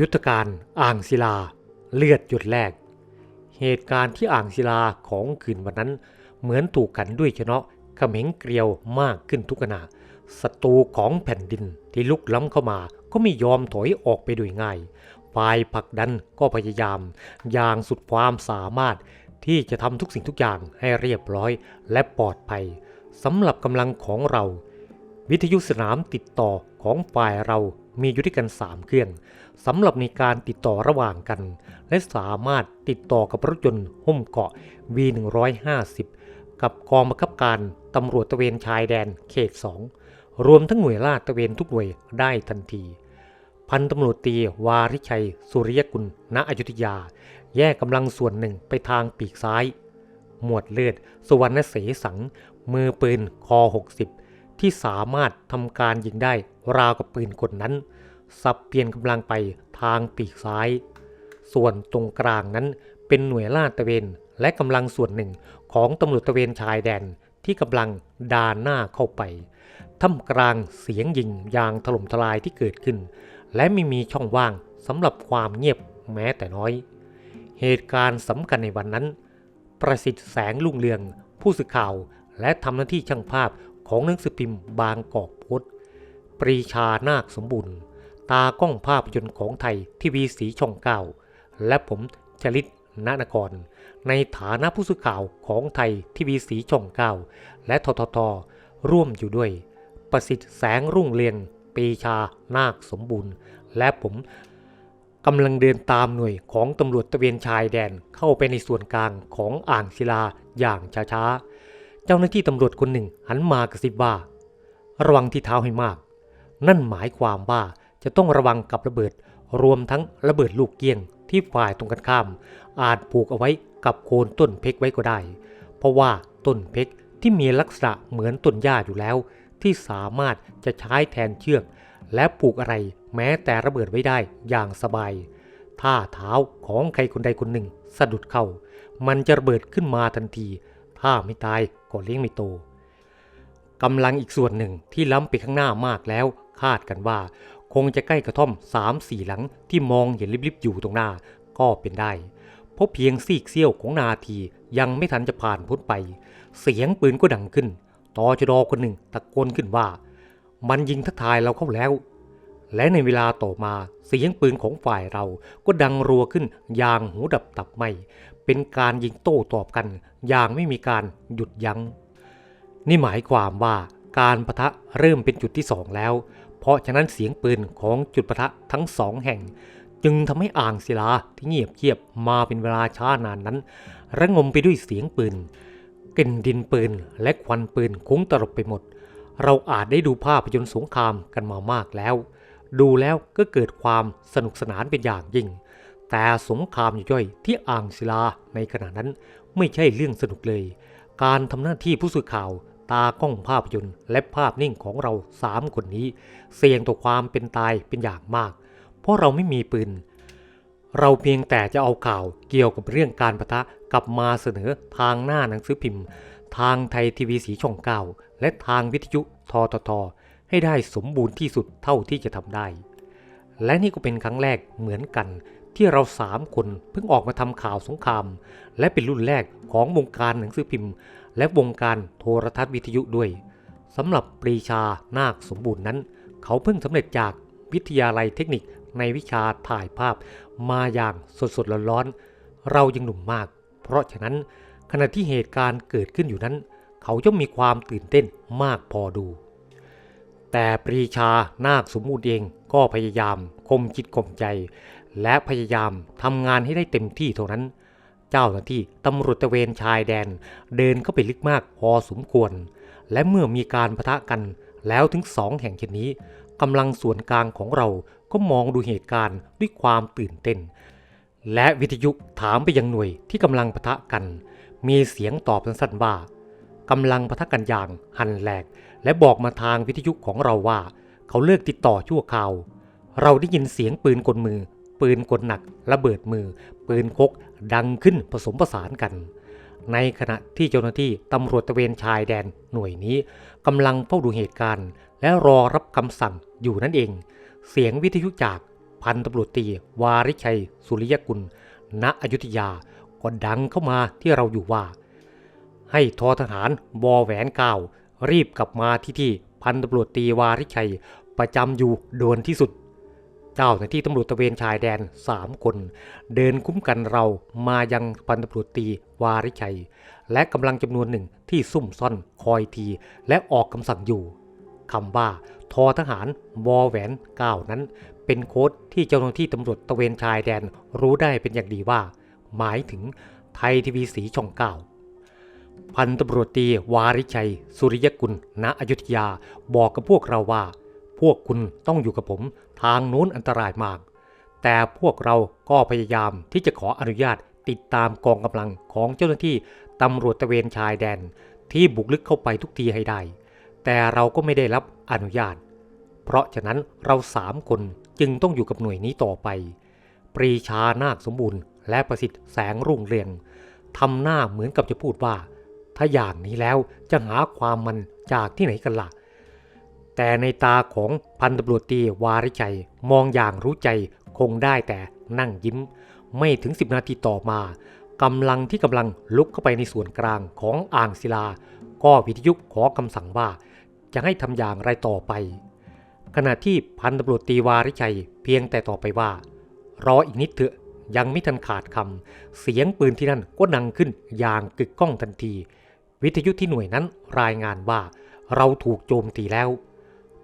ยุทธการอ่างศิลา เลือดหยดแรก เหตุการณ์ที่อ่างศิลาของคืนวันนั้น เหมือนถูกกันด้วยชนะเขม็งเกลียวมากขึ้นทุกขณะศัตรูของแผ่นดินที่ลุกล้ำเข้ามา ก็ไม่ยอมถอยออกไปโดยง่ายฝ่ายผลักดันก็พยายาม อย่างสุดความสามารถที่จะทำทุกสิ่งทุกอย่างให้เรียบร้อยและปลอดภัยสำหรับกำลังของเรา วิทยุสนามติดต่อของฝ่ายเรา มีอยู่ด้วยกัน 3 เครื่องสำหรับในการติดต่อระหว่างกัน และสามารถติดต่อกับรถยนต์หุ้มเกาะ V150 กับกองบังคับการตำรวจตะเวนชายแดนเขต 2 รวมทั้งหน่วยลาดตะเวนทุกหน่วยได้ทันที พันตำรวจตีวาริชัย สุริยกุล ณ อยุธยา แยกกำลังส่วนหนึ่งไปทางปีกซ้าย หมวดเลือด สุวรรณเสสัง มือปืนคอ60ที่สามารถทำการยิงได้ราวกับปืนกลนั้น สับเปลี่ยนกำลังไปทางปีกซ้าย ส่วนตรงกลางนั้นเป็นหน่วยลาดตระเวนและกำลังส่วนหนึ่งของตำรวจตระเวนชายแดนที่กำลังดานหน้าเข้าไปท่ามกลางเสียงยิงยางถล่มทลายที่เกิดขึ้น และไม่มีช่องว่างสำหรับความเงียบแม้แต่น้อย เหตุการณ์สำคัญในวันนั้น ประสิทธิ์แสงลุงเรือง ผู้สื่อข่าวและทำหน้าที่ช่างภาพของหนังสือพิมพ์บางกอกพสต์ปรีชานาคสมบูรณ์ ตากล้องภาพยนตร์ของไทยทีวีสีช่องเก้าและผมจริตนานกร ในฐานะผู้สื่อข่าวของไทยทีวีสีช่องเก้าและทททร่วมอยู่ด้วย ประสิทธิ์แสงรุ่งเรืองปีชานาคสมบูรณ์ และผมกำลังเดินตามหน่วยของตำรวจตะเวนชายแดนเข้าไปในส่วนกลางของอ่างศิลาอย่างช้าๆ เจ้าหน้าที่ตำรวจคนหนึ่งหันมากระซิบว่าระวังที่เท้าให้มาก นั่นหมายความว่า จะต้องระวังกับระเบิด รวมทั้งระเบิดลูกเกี้ยงที่ฝ่ายตรงกันข้าม อาจผูกเอาไว้กับโคนต้นเพกไว้ก็ได้ เพราะว่าต้นเพกที่มีลักษณะเหมือนต้นหญ้าอยู่แล้ว ที่สามารถจะใช้แทนเชือก และปลูกอะไรแม้แต่ระเบิดไว้ได้อย่างสบาย ถ้าเท้าของใครคนใดคนหนึ่งสะดุดเข้า มันจะระเบิดขึ้นมาทันที ถ้าไม่ตายก็เลี้ยงไม่โตกำลังอีกส่วนหนึ่งที่ล้ำไปข้างหน้ามากแล้วคาดกันว่า คงจะใกล้กระท่อมสามสี่หลังที่มองเห็นลิบๆอยู่ตรงหน้าก็เป็นได้ เพราะเพียงซีกเสี้ยวของนาทียังไม่ทันจะผ่านพ้นไป เสียงปืนก็ดังขึ้น ตอจดอคนหนึ่งตะโกนขึ้นว่า มันยิงทักทายเราเข้าแล้ว และในเวลาต่อมาเสียงปืนของฝ่ายเราก็ดังรัวขึ้นอย่างหูดับตับไหมเป็นการยิงโต้ตอบกันอย่างไม่มีการหยุดยัง้ง นี่หมายความว่าการประทะเริ่มเป็นจุดที่สองแล้ว เพราะฉะนั้นเสียงปืนของจุดประทะทั้งสองแห่ง จึงทำให้อ่างศิลาที่เงียบเกียบมาเป็นเวลาช้านานนั้น ระงมไปด้วยเสียงปืนกลิ่นดินปืนและควันปืนคุ้งตลบไปหมด เราอาจได้ดูภาพยนตร์สงครามกันมามากแล้ว ดูแล้วก็เกิดความสนุกสนานเป็นอย่างยิ่ง แต่สงครามย่อยๆที่อ่างศิลาในขณะนั้นไม่ใช่เรื่องสนุกเลย การทำหน้าที่ผู้สื่อข่าว ตากล้องภาพยนตร์ และภาพนิ่งของเราสามคนนี้ เสี่ยงต่อความเป็นตายเป็นอย่างมาก เพราะเราไม่มีปืน เราเพียงแต่จะเอาข่าวเกี่ยวกับเรื่องการประทะกลับมาเสนอทางหน้าหนังสือพิมพ์ ทางไทยทีวีสีช่องเก้าและทางวิทยุทททให้ได้สมบูรณ์ที่สุดเท่าที่จะทำได้ และนี่ก็เป็นครั้งแรกเหมือนกันที่เราสามคนเพิ่งออกมาทำข่าวสงคราม และเป็นรุ่นแรกของวงการหนังสือพิมพ์ และวงการโทรทัศน์วิทยุด้วยสำหรับปรีชานาคสมบูรณ์นั้น เขาเพิ่งสำเร็จจากวิทยาลัยเทคนิคในวิชาถ่ายภาพมาอย่างสดๆร้อนๆเรายังหนุ่มมาก เพราะฉะนั้นขณะที่เหตุการณ์เกิดขึ้นอยู่นั้น เขาย่อมมีความตื่นเต้นมากพอดู แต่ปรีชานาคสมบูรณ์เองก็พยายามคมจิตคมใจ และพยายามทำงานให้ได้เต็มที่เท่านั้น เจ้าหน้าที่ตำรวจตะเวนชายแดน เดินเข้าไปลึกมากพอสมควร และเมื่อมีการประทะกันแล้วถึงสองแห่งเช่นนี้กำลังส่วนกลางของเราก็มองดูเหตุการณ์ด้วยความตื่นเต้น และวิทยุถามไปยังหน่วยที่กำลังปะทะกัน มีเสียงตอบสั้นๆว่ากำลังปะทะกันอย่างหันแหลก และบอกมาทางวิทยุของเราว่า เขาเลิกติดต่อชั่วคราว เราได้ยินเสียงปืนกลมือ ปืนกลหนักระเบิดมือ ปืนคกดังขึ้นผสมผสานกัน ในขณะที่เจ้าหน้าที่ตำรวจตะเวนชายแดนหน่วยนี้กำลังเฝ้าดูเหตุการณ์ และรอรับคำสั่งอยู่นั่นเอง เสียงวิทยุจากพันตำรวจตรีวาริชัย สุริยกุล ณอยุธยาก็ดังเข้ามาที่เราอยู่ว่า ให้ทอทหารวอแหวนเก้ารีบกลับมาที่ที่พันตำรวจตรีวาริชัยประจำอยู่โดวนที่สุด เจ้าหน้าที่ตำรวจตะเวนชายแดนสามคน เดินคุ้มกันเรามายังพันตำรวจตีวาริชัย และกำลังจำนวนหนึ่งที่ซุ่มซ่อนคอยที และออกคำสั่งอยู่คำว่าทอทหารวอแหวนเก้านั้น เป็นโค้ดที่เจ้าหน้าที่ตำรวจตะเวนชายแดนรู้ได้เป็นอย่างดีว่า หมายถึงไทยทีวีสีช่องเก้าพันตำรวจตีวาริชัย สุริยกุลณอยุธยาบอกกับพวกเราว่า พวกคุณต้องอยู่กับผม ทางนู้นอันตรายมาก แต่พวกเราก็พยายามที่จะขออนุญาตติดตามกองกำลังของเจ้าหน้าที่ตำรวจตะเวนชายแดน ที่บุกลึกเข้าไปทุกทีให้ได้ แต่เราก็ไม่ได้รับอนุญาต เพราะฉะนั้นเราสามคนจึงต้องอยู่กับหน่วยนี้ต่อไป ปรีชานาคสมบูรณ์และประสิทธิ์แสงรุ่งเรืองทำหน้าเหมือนกับจะพูดว่า ถ้าอย่างนี้แล้วจะหาความมันจากที่ไหนกันละ่ะ แต่ในตาของพันตำรวจตีวาริชัยมองอย่างรู้ใจคงได้แต่นั่งยิ้ม ไม่ถึงสิบนาทีต่อมากำลังที่กำลังลุกเข้าไปในส่วนกลางของอ่างศิลา ก็วิทยุขอคำสั่งว่า จะให้ทำอย่างไรต่อไป ขณะที่พันตำรวจตีวาริชัยเพียงแต่ต่อไปว่า รออีกนิดเถอะยังไม่ทันขาดคำเสียงปืนที่นั่นก็ดังขึ้นอย่างกึกก้องทันที วิทยุที่หน่วยนั้นรายงานว่า เราถูกโจมตีแล้ว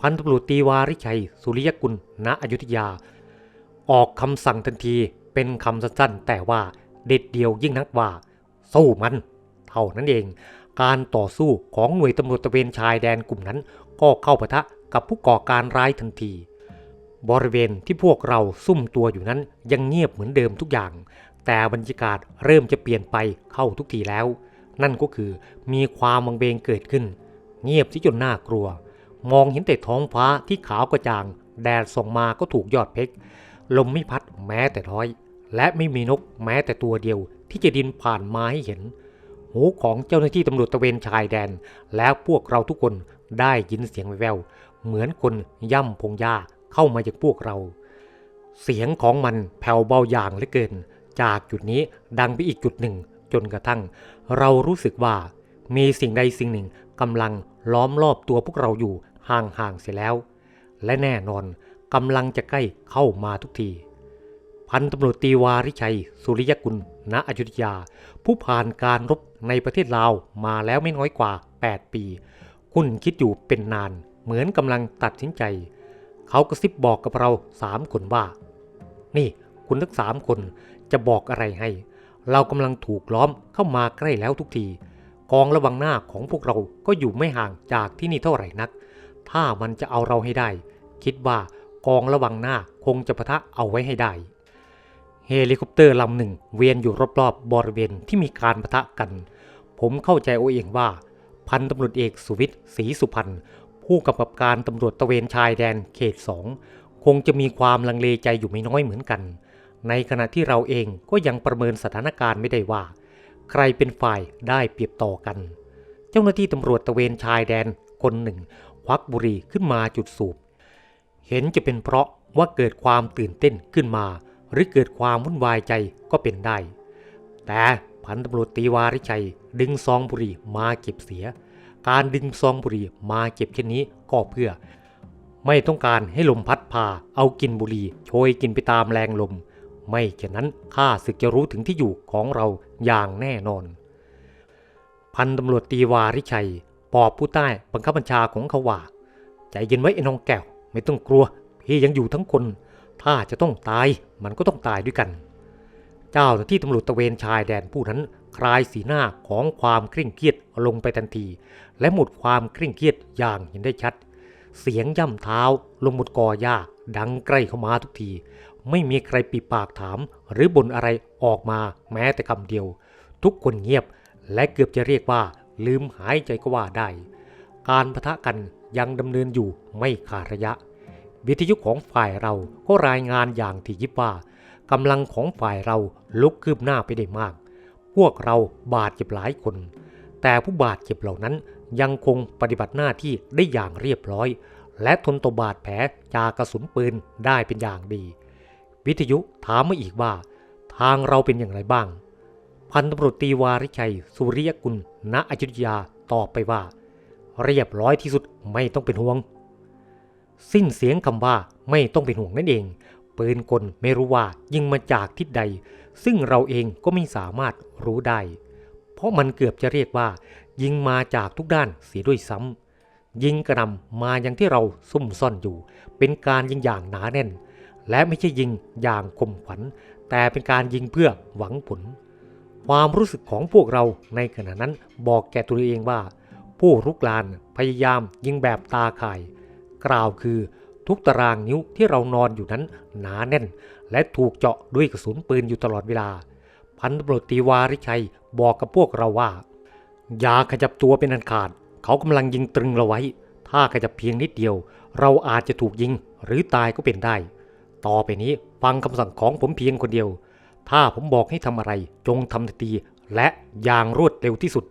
พันตำรวจตีวาริชัย สุริยกุล ณ อยุธยา ออกคำสั่งทันทีเป็นคำสั้นๆ แต่ว่าเด็ดเดียวยิ่งนักว่า สู้มัน เท่านั้นเอง การต่อสู้ของหน่วยตำรวจตระเวนชายแดนกลุ่มนั้น ก็เข้าปะทะกับผู้ก่อการร้ายทันที บริเวณที่พวกเราซุ่มตัวอยู่นั้นยังเงียบเหมือนเดิมทุกอย่าง แต่บรรยากาศเริ่มจะเปลี่ยนไปเข้าทุกทีแล้ว นั่นก็คือมีความวังเวงเกิดขึ้น เงียบที่จนน่ากลัว มองเห็นแต่ท้องฟ้าที่ขาวกระจ่าง แดดส่องมาก็ถูกยอดเพชรลมไม่พัดแม้แต่ร้อย และไม่มีนกแม้แต่ตัวเดียว ที่จะดินผ่านมาให้เห็น หูของเจ้าหน้าที่ตำรวจตะเวนชายแดน แล้วพวกเราทุกคนได้ยินเสียงแววเหมือนคนย่ำพงหญ้าเข้ามาจากพวกเรา เสียงของมันแผ่วเบาอย่างเหลือเกิน จากจุดนี้ดังไปอีกจุดหนึ่ง จนกระทั่ง เรารู้สึกว่ามีสิ่งใดสิ่งหนึ่งกำลังล้อมรอบตัวพวกเราอยู่ ห่างๆเสียแล้ว และแน่นอนกำลังจะใกล้เข้ามาทุกที พันตำรวจตีวาริชัย สุริยกุล ณ อยุธยา ผู้ผ่านการรบในประเทศลาวมาแล้วไม่น้อยกว่า 8 ปี คุณคิดอยู่เป็นนาน เหมือนกำลังตัดสินใจ เขากระซิบบอกกับเราสามคนว่า นี่คุณทั้งสามคนจะบอกอะไรให้ เรากำลังถูกล้อมเข้ามาใกล้แล้วทุกที กองระวังหน้าของพวกเราก็อยู่ไม่ห่างจากที่นี่เท่าไหร่นัก ถ้ามันจะเอาเราให้ได้ คิดว่ากองระวังหน้าคงจะปะทะเอาไว้ให้ได้ เฮลิคอปเตอร์ลำหนึ่งเวียนอยู่รอบๆบริเวณที่มีการปะทะกัน ผมเข้าใจเอาเองว่า พันตำรวจเอกสุวิทย์ศรีสุพรรณผู้กำกับการตำรวจตะเวนชายแดนเขตสองคงจะมีความลังเลใจอยู่ไม่น้อยเหมือนกัน ในขณะที่เราเองก็ยังประเมินสถานการณ์ไม่ได้ว่า ใครเป็นฝ่ายได้เปรียบต่อกัน เจ้าหน้าที่ตำรวจตะเวนชายแดนคนหนึ่ง ควักบุหรี่ขึ้นมาจุดสูบ เห็นจะเป็นเพราะว่าเกิดความตื่นเต้นขึ้นมา หรือเกิดความวุ่นวายใจก็เป็นได้ แต่พันตำรวจตีวาริชัย ดึงซองบุหรี่มาเก็บเสีย การดึงซองบุหรี่มาเก็บเช่นนี้ก็เพื่อ ไม่ต้องการให้ลมพัดพาเอากินบุหรี่โชยกินไปตามแรงลม ไม่เช่นนั้นข้าศึกจะรู้ถึงที่อยู่ของเราอย่างแน่นอน พันตำรวจตีวาริชัย ปอบผู้ใต้บังคับบัญชาของเขาว่าใจเย็นไว้ไอ้น้องแก้ว ไม่ต้องกลัว พี่ยังอยู่ทั้งคน ถ้าจะต้องตายมันก็ต้องตายด้วยกัน เจ้าหน้าที่ตำรวจตะเวนชายแดนผู้นั้นคลายสีหน้าของความเคร่งเครียดลงไปทันที และหมดความเคร่งเครียดอย่างเห็นได้ชัด เสียงย่ำเท้าลงบนกอหญ้าดังใกล้เข้ามาทุกที ไม่มีใครปิดปากถาม หรือบ่นอะไรออกมาแม้แต่คำเดียว ทุกคนเงียบและเกือบจะเรียกว่า ลืมหายใจก็ว่าได้ การปะทะกันยังดำเนินอยู่ไม่ขาดระยะ วิทยุของฝ่ายเราก็รายงานอย่างที่ยิบว่ากำลังของฝ่ายเราลุกคืบหน้าไปได้มาก พวกเราบาดเจ็บหลายคน แต่ผู้บาดเจ็บเหล่านั้นยังคงปฏิบัติหน้าที่ได้อย่างเรียบร้อย และทนต่อบาดแผลจากกระสุนปืนได้เป็นอย่างดี วิทยุถามมาอีกว่า ทางเราเป็นอย่างไรบ้าง พันตำรวจตีวาริชัย สุริยกุล ณ อยุธยาตอบไปว่า เรียบร้อยที่สุดไม่ต้องเป็นห่วง สิ้นเสียงคำว่าไม่ต้องเป็นห่วงนั่นเอง ปืนกลไม่รู้ว่ายิงมาจากทิศใด ซึ่งเราเองก็ไม่สามารถรู้ได้ เพราะมันเกือบจะเรียกว่า ยิงมาจากทุกด้านเสียด้วยซ้ำยิงกระหนำมาอย่างที่เราซุ่มซ่อนอยู่ เป็นการยิงอย่างหนาแน่น และไม่ใช่ยิงอย่างคมขวัญแต่เป็นการยิงเพื่อหวังผล ความรู้สึกของพวกเราในขณะนั้นบอกแก่ตัวเองว่า ผู้รุกรานพยายามยิงแบบตาข่าย กล่าวคือทุกตารางนิ้วที่เรานอนอยู่นั้นหนาแน่น และถูกเจาะด้วยกระสุนปืนอยู่ตลอดเวลา พันตำรวจตีวาริชัยบอกกับพวกเราว่า อย่าขยับตัวเป็นอันขาด เขากำลังยิงตรึงเราไว้ ถ้าขยับเพียงนิดเดียว เราอาจจะถูกยิงหรือตายก็เป็นได้ ต่อไปนี้ฟังคำสั่งของผมเพียงคนเดียว ถ้าผมบอกให้ทำอะไร จงทำทันทีและอย่างรวดเร็วที่สุด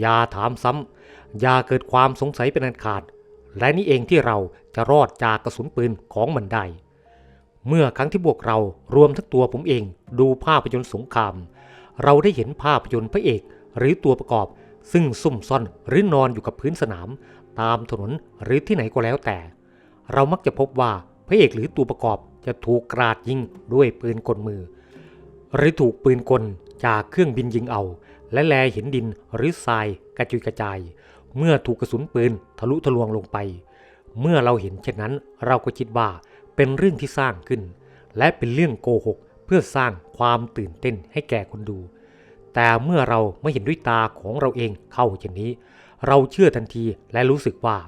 อย่าถามซ้ำอย่าเกิดความสงสัยเป็นอันขาด และนี่เองที่เราจะรอดจากกระสุนปืนของมันได้ เมื่อครั้งที่พวกเรารวมทั้งตัวผมเองดูภาพยนตร์สงคราม เราได้เห็นภาพยนตร์พระเอกหรือตัวประกอบ ซึ่งซุ่มซ่อนหรือนอนอยู่กับพื้นสนาม ตามถนนหรือที่ไหนก็แล้วแต่ เรามักจะพบว่าพระเอกหรือตัวประกอบจะถูกกราดยิงด้วยปืนกลมือ หรือถูกปืนกลจากเครื่องบินยิงเอา และแลเห็นดินหรือทรายกระจุยกระจาย เมื่อถูกกระสุนปืนทะลุทะลวงลงไป เมื่อเราเห็นเช่นนั้นเราก็คิดว่าเป็นเรื่องที่สร้างขึ้น และเป็นเรื่องโกหกเพื่อสร้างความตื่นเต้นให้แก่คนดู แต่เมื่อเราไม่เห็นด้วยตาของเราเองเข้าเช่นนี้ เราเชื่อทันทีและรู้สึกว่า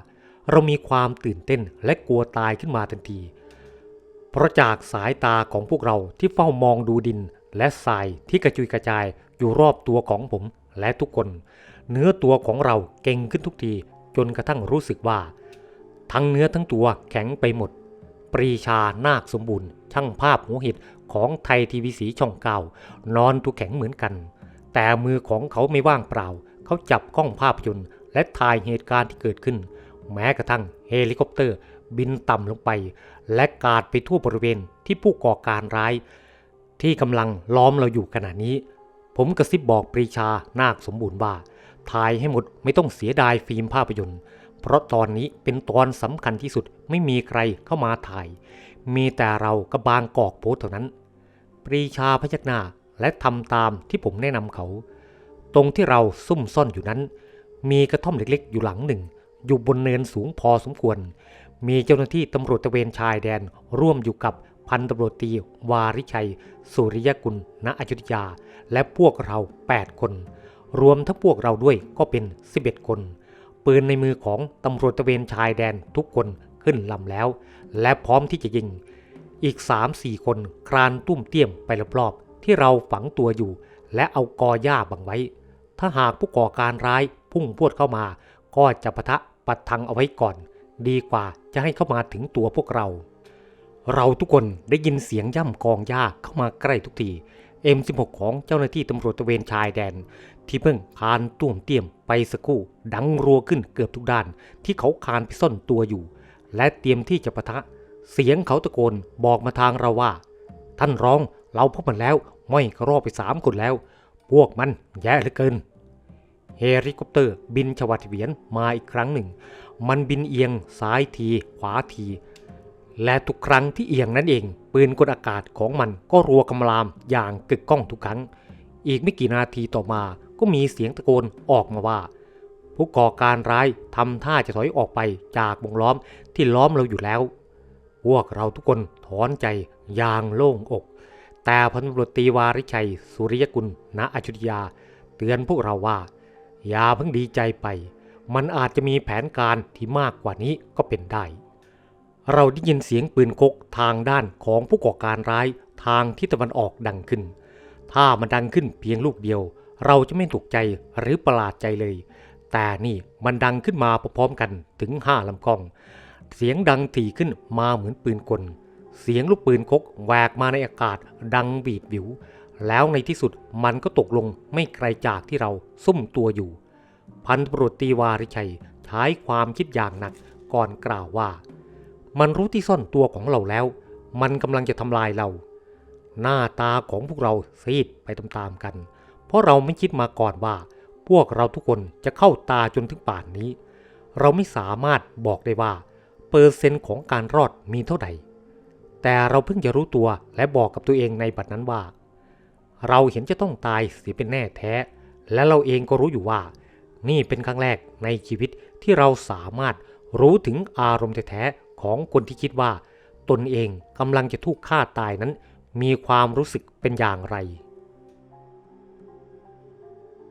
เรามีความตื่นเต้นและกลัวตายขึ้นมาทันที เพราะจากสายตาของพวกเราที่เฝ้ามองดูดิน และทรายที่กระจุยกระจายอยู่รอบตัวของผมและทุกคน เนื้อตัวของเราเก่งขึ้นทุกทีจนกระทั่งรู้สึกว่า ทั้งเนื้อทั้งตัวแข็งไปหมด ปรีชานาคสมบูรณ์ ช่างภาพหัวหิดของไทยทีวีสีช่องเก้านอนตัวแข็งเหมือนกัน แต่มือของเขาไม่ว่างเปล่า เขาจับกล้องภาพยนตร์และถ่ายเหตุการณ์ที่เกิดขึ้น แม้กระทั่งเฮลิคอปเตอร์บินต่ำลงไป และกาดไปทั่วบริเวณที่ผู้ก่อการร้าย ที่กำลังล้อมเราอยู่ขณะนี้ ผมกระซิบบอกปรีชานาคสมบูรณ์ว่าถ่ายให้หมดไม่ต้องเสียดายฟิล์มภาพยนตร์ เพราะตอนนี้เป็นตอนสำคัญที่สุดไม่มีใครเข้ามาถ่าย มีแต่เรากับบางกอกโพสเท่านั้น ปรีชาพยักหน้าและทำตามที่ผมแนะนำเขา ตรงที่เราซุ่มซ่อนอยู่นั้น มีกระท่อมเล็กๆ อยู่หลังหนึ่ง อยู่บนเนินสูงพอสมควร มีเจ้าหน้าที่ตำรวจตะเวนชายแดนร่วมอยู่กับ พันตำรวจตีวาริชัย สุริยกุล ณ อยุธยา และพวกเรา 8 คน รวมทั้งพวกเราด้วยก็เป็น 11 คน ปืนในมือของตำรวจตะเวนชายแดนทุกคนขึ้นลำแล้ว และพร้อมที่จะยิง อีก 3-4 คนคลานตุ้มเตี้ยมไปรอบๆที่เราฝังตัวอยู่ และเอากอหญ้าบังไว้ ถ้าหากผู้ก่อการร้ายพุ่งพวดเข้ามา ก็จะปะทะปัดทังเอาไว้ก่อน ดีกว่าจะให้เข้ามาถึงตัวพวกเรา เราทุกคนได้ยินเสียงย่ำกองหญ้าเข้ามาใกล้ทุกที M16 ของเจ้าหน้าที่ตำรวจตะเวนชายแดน ที่เพิ่งคานตุ่มเตี้ยมไปสักครู่ ดังรัวขึ้นเกือบทุกด้าน ที่เขาคานไปซ่อนตัวอยู่ และเตรียมที่จะปะทะ เสียงเขาตะโกนบอกมาทางเราว่า ท่านร้องเราพบมันแล้วไม่กรอดไปสามคนแล้ว พวกมันแย่เหลือเกินเฮลิคอปเตอร์บินชวัดเวียนมาอีกครั้งหนึ่ง มันบินเอียงซ้ายที ขวาที และทุกครั้งที่เอียงนั่นเอง ปืนกลอากาศของมันก็รัวกำลามอย่างกึกก้องทุกครั้ง อีกไม่กี่นาทีต่อมาก็มีเสียงตะโกนออกมาว่า ผู้ก่อการร้ายทำท่าจะถอยออกไปจากวงล้อมที่ล้อมเราอยู่แล้ว พวกเราทุกคนถอนใจอย่างโล่งอก แต่พันตำรวจตีวาริชัย สุริยกุลณอยุธยา เตือนพวกเราว่า อย่าเพิ่งดีใจไป มันอาจจะมีแผนการที่มากกว่านี้ก็เป็นได้ เราได้ยินเสียงปืนกกทางด้านของผู้ก่อการร้ายทางทิศตะวันออกดังขึ้น ถ้ามันดังขึ้นเพียงลูกเดียว เราจะไม่ตกใจหรือประหลาดใจเลย แต่นี่มันดังขึ้นมาพร้อมกันถึงห้าลำกล้อง เสียงดังถี่ขึ้นมาเหมือนปืนกล เสียงลูกปืนคกแหวกมาในอากาศดังบีดวิว แล้วในที่สุดมันก็ตกลงไม่ไกลจากที่เราซุ่มตัวอยู่ พันตำรวจตีวาริชัยใช้ความคิดอย่างหนักก่อนกล่าวว่า มันรู้ที่ซ่อนตัวของเราแล้ว มันกำลังจะทำลายเรา หน้าตาของพวกเราซีดไปตามๆกัน เพราะเราไม่คิดมาก่อนว่า พวกเราทุกคนจะเข้าตาจนถึงป่านนี้ เราไม่สามารถบอกได้ว่า เปอร์เซ็นต์ของการรอดมีเท่าไหร่ แต่เราเพิ่งจะรู้ตัวและบอกกับตัวเองในบัดนั้นว่า เราเห็นจะต้องตายเสียเป็นแน่แท้ และเราเองก็รู้อยู่ว่า นี่เป็นครั้งแรกในชีวิตที่เราสามารถรู้ถึงอารมณ์แท้ ของคนที่คิดว่า ตนเองกำลังจะถูกฆ่าตายนั้น มีความรู้สึกเป็นอย่างไร